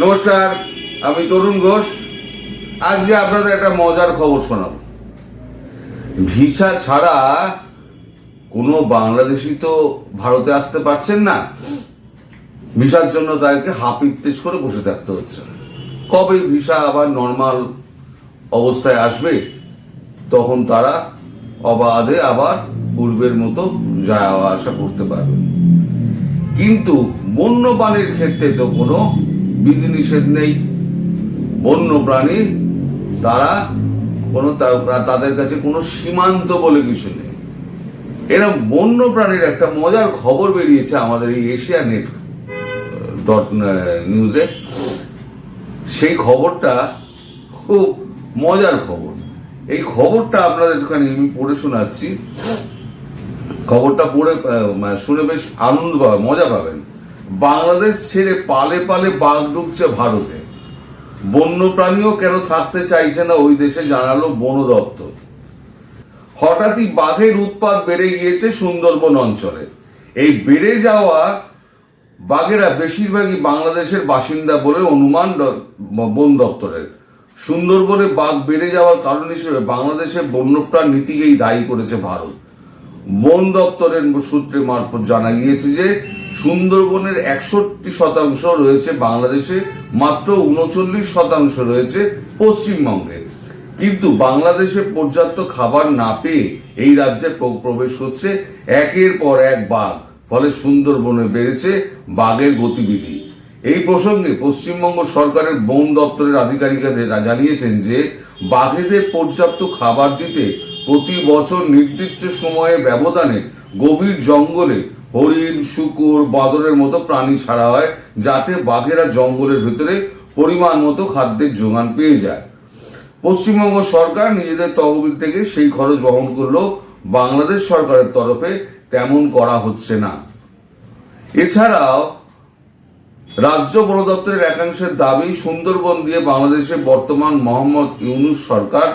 নমস্কার, আমি তরুণ ঘোষ। আজকে আপনাদের একটা মজার খবর শোনাব। ভিসা ছাড়া কোনো বাংলাদেশি তো ভারতে আসতে পারছেন না। ভিসার জন্য তাদেরকে হাপিত্তেজ করে বসে থাকতে হচ্ছে। কবে ভিসা আবার নর্মাল অবস্থায় আসবে, তখন তারা অবাধে আবার পূর্বের মতো যাওয়া আসা করতে পারবে। কিন্তু বন্যপ্রাণীর ক্ষেত্রে তো কোনো বিধিনিষেধ নেই। বন্য প্রাণী তারা কোনো তাদের কাছে কোনো সীমান্ত বলে কিছু নেই। এরকম বন্য প্রাণীর একটা মজার খবর বেরিয়েছে আমাদের এই এশিয়া নেট ডট নিউজে। সেই খবরটা খুব মজার খবর। এই খবরটা আপনাদের একটুখানি আমি পড়ে শোনাচ্ছি। খবরটা পড়ে মানে শুনে বেশ আনন্দ পাবেন, মজা পাবেন। বাংলাদেশ ছেড়ে পালে পালে বাঘ ঢুকছে ভারতে। বন্যপ্রাণীও কেন থাকতে চাইছে না ওই দেশে জানালো বন দপ্তর। হঠাৎই বাঘের উৎপাত বেড়ে গিয়েছে সুন্দরবন অঞ্চলে। এই বেড়ে যাওয়া বাঘেরা বেশিরভাগই বাংলাদেশের বাসিন্দা বলে অনুমান বন দপ্তরের। সুন্দরবনে বাঘ বেড়ে যাওয়ার কারণ হিসেবে বাংলাদেশের বন্যপ্রাণ নীতিকেই দায়ী করেছে ভারত। বন দপ্তরের সূত্রে মারফত জানা গিয়েছে যে সুন্দরবনের একষট্টি শতাংশ রয়েছে বাংলাদেশে, মাত্র উনচল্লিশ শতাংশ রয়েছে পশ্চিমবঙ্গে। কিন্তু বাংলাদেশে পর্যাপ্ত খাবার না পেয়ে এই রাজ্যে প্রবেশ করছে একের পর এক বাঘ, ফলে সুন্দরবনে বেড়েছে বাঘের গতিবিধি। এই প্রসঙ্গে পশ্চিমবঙ্গ সরকারের বন দপ্তরের আধিকারিকরা জানিয়েছেন যে, বাঘেদের পর্যাপ্ত খাবার দিতে প্রতি বছর নির্দিষ্ট সময়ে ব্যবধানে গভীর জঙ্গলে হরিণ, শুকুর, বাদরের মতো প্রাণী ছাড়া হয়, যাতে বাঘেরা জঙ্গলের ভেতরে পরিমাণ মতো খাদ্যের যোগান পেয়ে যায়। পশ্চিমবঙ্গ সরকার নিজেদের তহবিল থেকে সেই খরচ বহন করলেও বাংলাদেশ সরকারের তরফে তেমন করা হচ্ছে না। এছাড়াও, রাজ্য বন দপ্তরের একাংশের দাবি, সুন্দরবন দিয়ে বাংলাদেশে বর্তমান মোহাম্মদ ইউনুস সরকার,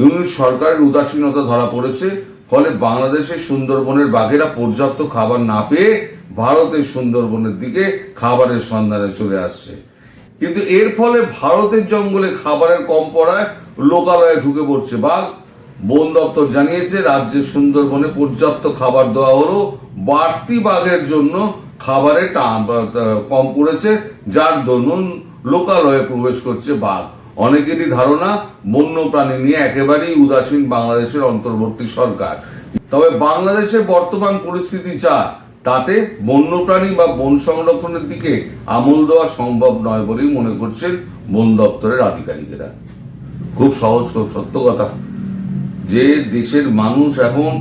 ইউনুস সরকারের উদাসীনতা ধরা পড়েছে। ফলে বাংলাদেশের সুন্দরবনের বাঘেরা পর্যাপ্ত খাবার না পেয়ে ভারতের সুন্দরবনের দিকে খাবারের সন্ধানে চলে আসছে। কিন্তু এর ফলে ভারতের জঙ্গলে খাবারের কম পড়ায় লোকালয়ে ঢুকে পড়ছে বাঘ। বন দপ্তর জানিয়েছে, রাজ্যের সুন্দরবনে পর্যাপ্ত খাবার দেওয়া হলো। বাড়তি বাঘের জন্য খাবারে কম পড়েছে, যার দরুন লোকালয়ে প্রবেশ করছে বাঘ। অনেকেরই ধারণা বন্য প্রাণী নিয়ে একেবারেই উদাসীন বাংলাদেশের অন্তর্বর্তী সরকার। তবে বাংলাদেশের বর্তমান পরিস্থিতি যা, তাতে বন্যপ্রাণী বা বন সংরক্ষণের দিকে আমল দেওয়া সম্ভব নয় বলেই মনে করছেন বন দপ্তরের আধিকারিকেরা। খুব সহজ, খুব সত্য কথা যে দেশের মানুষ এখন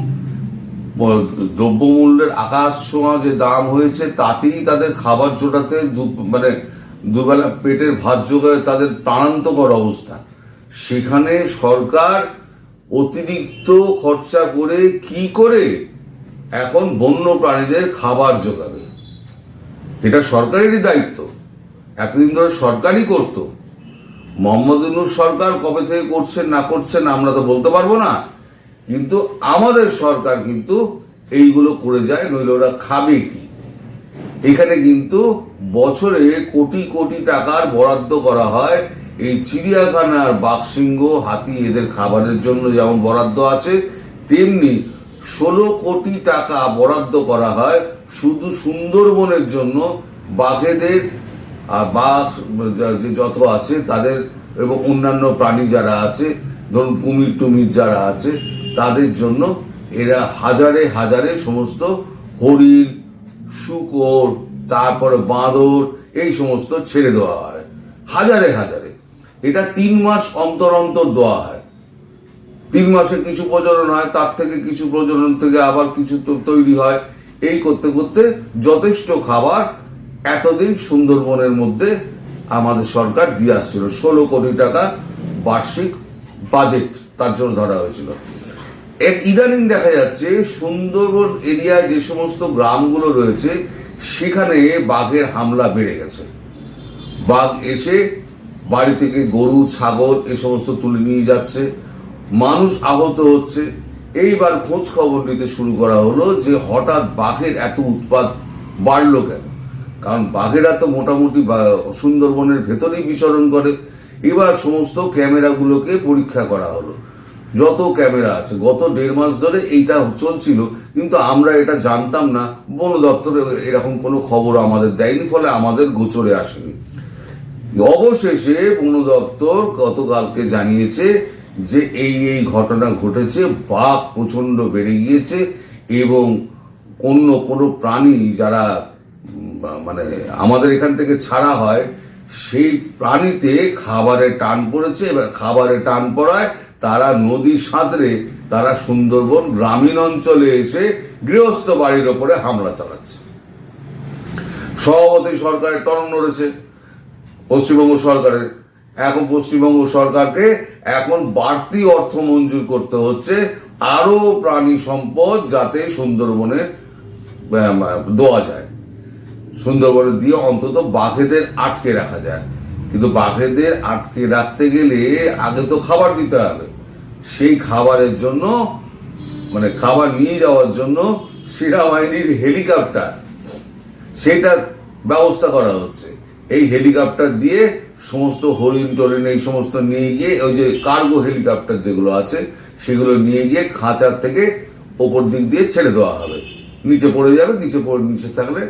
দ্রব্যমূল্যের আকাশ ছোঁয়া যে দাম হয়েছে, তাতেই তাদের খাবার জোটাতে মানে দুবেলা পেটের ভাত যোগায় তাদের প্রাণান্তকর অবস্থা। সেখানে সরকার অতিরিক্ত খরচা করে কি করে এখন বন্য প্রাণীদের খাবার যোগাবে? এটা সরকারেরই দায়িত্ব। এতদিন ধরে সরকারই করতো। মোহাম্মদ সরকার কবে থেকে করছেন না করছেন আমরা তো বলতে পারব না। কিন্তু আমাদের সরকার কিন্তু এইগুলো করে যায়, নইলে ওরা খাবে কি? এখানে কিন্তু বছরে কোটি কোটি টাকার বরাদ্দ করা হয়। এই চিড়িয়াখানার বাঘসিংহ, হাতি এদের খাবারের জন্য যেমন বরাদ্দ আছে, তেমনি ষোলো কোটি টাকা বরাদ্দ করা হয় শুধু সুন্দরবনের জন্য। বাঘেদের বাঘ যে যত আছে তাদের এবং অন্যান্য প্রাণী যারা আছে, ধরুন কুমির টুমির যারা আছে, তাদের জন্য এরা হাজারে হাজারে সমস্ত হরিণ শুকর, তারপরে বাঁদর, এই সমস্ত ছেড়ে দেওয়া হয়। হাজারে হাজারে। এটা তিন মাস অন্তর অন্তর দেওয়া হয়। তিন মাসে কিছু প্রজনন হয়, তার থেকে কিছু প্রজনন থেকে আবার কিছু তৈরি হয়। এই করতে করতে যথেষ্ট খাবার এতদিন সুন্দরবনের মধ্যে আমাদের সরকার দিয়ে আসছিল। ষোলো কোটি টাকা বার্ষিক বাজেট তার জন্য ধরা হয়েছিল। এক ইদানিং দেখা যাচ্ছে সুন্দরবন এরিয়ায় যে সমস্ত গ্রামগুলো রয়েছে, সেখানে বাঘের হামলা বেড়ে গেছে। বাঘ এসে বাড়ি থেকে গরু, ছাগল এ সমস্ত তুলে নিয়ে যাচ্ছে, মানুষ আহত হচ্ছে। এইবার খোঁজ খবর নিতে শুরু করা হলো যে হঠাৎ বাঘের এত উৎপাত বাড়লো কেন? কারণ বাঘেরা তো মোটামুটি সুন্দরবনের ভেতরেই বিচরণ করে। এবার সমস্ত ক্যামেরাগুলোকে পরীক্ষা করা হলো। যত ক্যামেরা আছে, গত দেড় মাস ধরে এইটা চলছিল, কিন্তু আমরা এটা জানতাম না। বন দপ্তর এরকম কোনো খবর আমাদের দেয়নি, ফলে আমাদের গোচরে আসেনি। অবশেষে বন দপ্তর গতকালকে জানিয়েছে যে এই এই ঘটনা ঘটেছে, বাঘ প্রচণ্ড বেড়ে গিয়েছে এবং অন্য কোনো প্রাণী যারা মানে আমাদের এখান থেকে ছাড়া হয়, সেই প্রাণীতে খাবারে টান পড়েছে, এবার খাবারে টান পড়ায় তারা নদী সাঁতরে তারা সুন্দরবন গ্রামীণ অঞ্চলে এসে গৃহস্থ বাড়ির ওপরে হামলা চালাচ্ছে। সভাপতি সরকারের টন নড়েছে, পশ্চিমবঙ্গ সরকারের। এখন পশ্চিমবঙ্গ সরকারকে এখন বাড়তি অর্থ মঞ্জুর করতে হচ্ছে আরও প্রাণী সম্পদ যাতে সুন্দরবনে দেওয়া যায়। সুন্দরবনে দিয়ে অন্তত বাঘেদের আটকে রাখা যায়। কিন্তু বাঘেদের আটকে রাখতে গেলে আগে তো খাবার দিতে হবে। সেই খাবারের জন্য মানে খাবার নিয়ে যাওয়ার জন্য সেনাবাহিনীর হেলিকপ্টার, সেটার ব্যবস্থা করা হচ্ছে। এই হেলিকপ্টার দিয়ে সমস্ত হরিণ টরিণ এই সমস্ত নিয়ে গিয়ে, ওই যে কার্গো হেলিকপ্টার যেগুলো আছে, সেগুলো নিয়ে গিয়ে খাঁচার থেকে ওপর দিক দিয়ে ছেড়ে দেওয়া হবে। নিচে পড়ে যাবে, নিচে পড়ে, নিচে থাকলে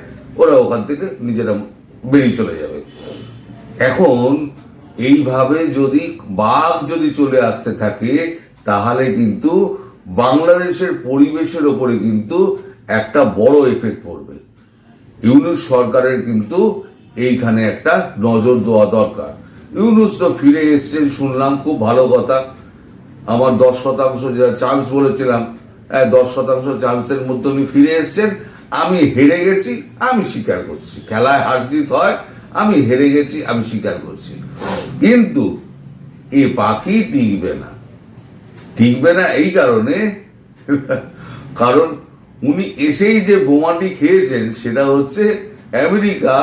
ওরা ওখান থেকে নিজেরা বেরিয়ে চলে যাবে। এখন এইভাবে যদি বাঘ যদি চলে আসতে থাকে তাহলে কিন্তু বাংলাদেশের পরিবেশের ওপরে কিন্তু একটা বড় এফেক্ট পড়বে। ইউনুস সরকারের কিন্তু এইখানে একটা নজর দেওয়া দরকার। ইউনুস তো ফিরে এসছেন শুনলাম খুব ভালো কথা। আমার দশ শতাংশ যেটা চান্স বলেছিলাম হ্যাঁ, দশ শতাংশ চান্সের মধ্যে উনি ফিরে এসছেন। আমি হেরে গেছি আমি স্বীকার করছি। খেলায় হার জিত হয় আমি হেরে গেছি, আমি স্বীকার করছি। কিন্তু এ পাখি টিকবে না। টিকবে না এই কারণে, কারণ উনি এসেই যে বোমাটি খেয়েছেন, সেটা হচ্ছে আমেরিকা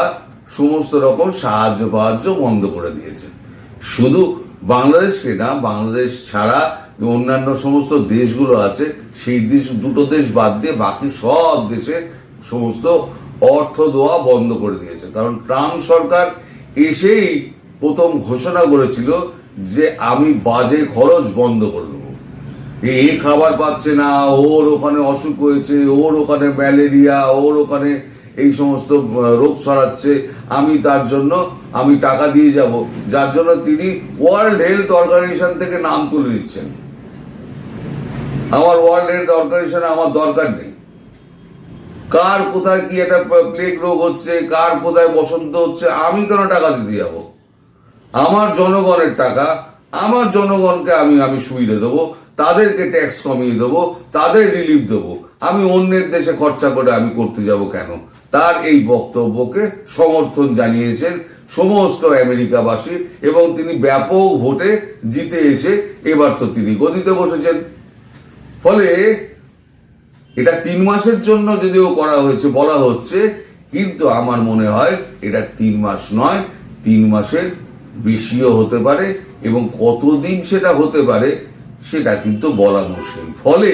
সমস্ত রকম সাহায্য ফাহায্য বন্ধ করে দিয়েছে। শুধু বাংলাদেশকে না, বাংলাদেশ ছাড়া অন্যান্য সমস্ত দেশগুলো আছে, সেই দেশ, দুটো দেশ বাদ দিয়ে বাকি সব দেশে সমস্ত অর্থ দেওয়া বন্ধ করে দিয়েছে। কারণ ট্রাম্প সরকার এসেই প্রথম ঘোষণা করেছিল যে আমি বাজে খরচ বন্ধ করে দেবো। এ খাবার পাচ্ছে না, ওর ওখানে অসুখ হয়েছে, ওর ওখানে ম্যালেরিয়া, ওর ওখানে এই সমস্ত রোগ ছড়াচ্ছে, আমি তার জন্য, আমি টাকা দিয়ে যাব। যার জন্য তিনি ওয়ার্ল্ড হেলথ অর্গানাইজেশন থেকে নাম তুলে নিচ্ছেন। আমার ওয়ার্ল্ড হেলথ অর্গানাইজেশনে আমার দরকার নেই। কার কোথায় কি একটা প্লেগ রোগ হচ্ছে, কার কোথায় বসন্ত হচ্ছে, আমি কেন টাকা দিতে যাব? আমার জনগণের টাকা, আমার জনগণকে আমি আমি সুবিধা দেবো, তাদেরকে ট্যাক্স কমিয়ে দেবো, তাদের রিলিফ দেবো। আমি অন্যের দেশে খরচা করে আমি করতে যাব কেন? তার এই বক্তব্যকে সমর্থন জানিয়েছেন সমস্ত আমেরিকাবাসী এবং তিনি ব্যাপক ভোটে জিতে এসে এবার তো তিনি গদিতে বসেছেন। ফলে এটা তিন মাসের জন্য যদিও করা হয়েছে, বলা হচ্ছে, কিন্তু আমার মনে হয় এটা তিন মাস নয়, তিন মাসের বেশিও হতে পারে এবং কতদিন সেটা হতে পারে সেটা কিন্তু বলা মুশকিল। ফলে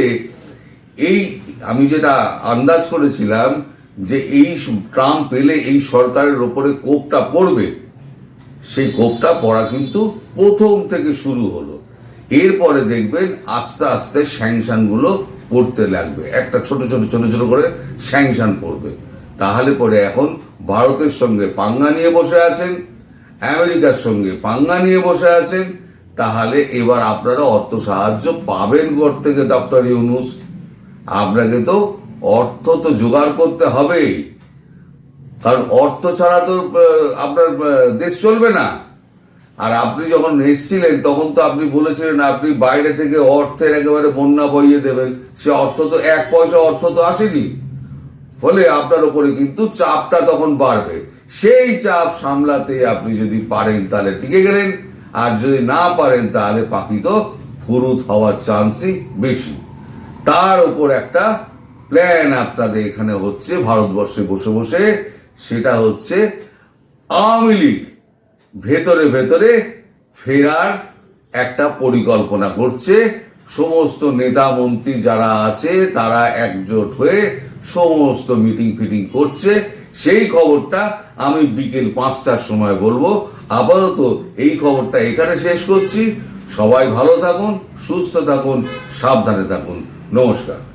এই, আমি যেটা আন্দাজ করেছিলাম যে এই ট্রাম্প পেলে এই সরকারের ওপরে কোপটা পড়বে, সেই কোপটা পড়া কিন্তু প্রথম থেকে শুরু হলো। এরপরে দেখবেন আস্তে আস্তে স্যাংশনগুলো পড়তে লাগবে। একটা ছোট ছোট ছোট ছোট করে স্যাংশন পড়বে। তাহলে পরে এখন ভারতের সঙ্গে পাঙ্গা নিয়ে বসে আছেন, আমেরিকার সঙ্গে পাঙ্গা নিয়ে বসে আছেন, তাহলে এবার আপনারা অর্থ সাহায্য পাবেন ঘর থেকে, ডক্টর ইউনুস। আপনাকে তো অর্থ তো জোগাড় করতে হবেই। কারণ অর্থ ছাড়া তো আপনার দেশ চলবে না। আর আপনি যখন এসেছিলেন, তখন তো আপনি বলেছিলেন, আপনি বাইরে থেকে অর্থের একেবারে বন্যা বইয়ে দেবেন। সে অর্থ তো, এক পয়সা অর্থ তো আসেনি। ফলে আপনার উপরে কিন্তু চাপটা তখন বাড়বে। সেই চাপ সামলাতে আপনি যদি পারেন, তাহলে টিকে গেলেন। আর যদি না পারেন, তাহলে পাখি তো ফুরুত হওয়ার চান্সই বেশি। তার উপর একটা প্ল্যান আপনাদের এখানে হচ্ছে, ভারতবর্ষে বসে বসে। সেটা হচ্ছে আওয়ামী লীগ। ভেতরে ভেতরে ফেরার একটা পরিকল্পনা করছে সমস্ত নেতা মন্ত্রী যারা আছে, তারা একজোট হয়ে সমস্ত মিটিং ফিটিং করছে। সেই খবরটা আমি বিকেল পাঁচটার সময় বলব। আপাতত এই খবরটা এখানে শেষ করছি। সবাই ভালো থাকুন, সুস্থ থাকুন, সাবধানে থাকুন। নমস্কার।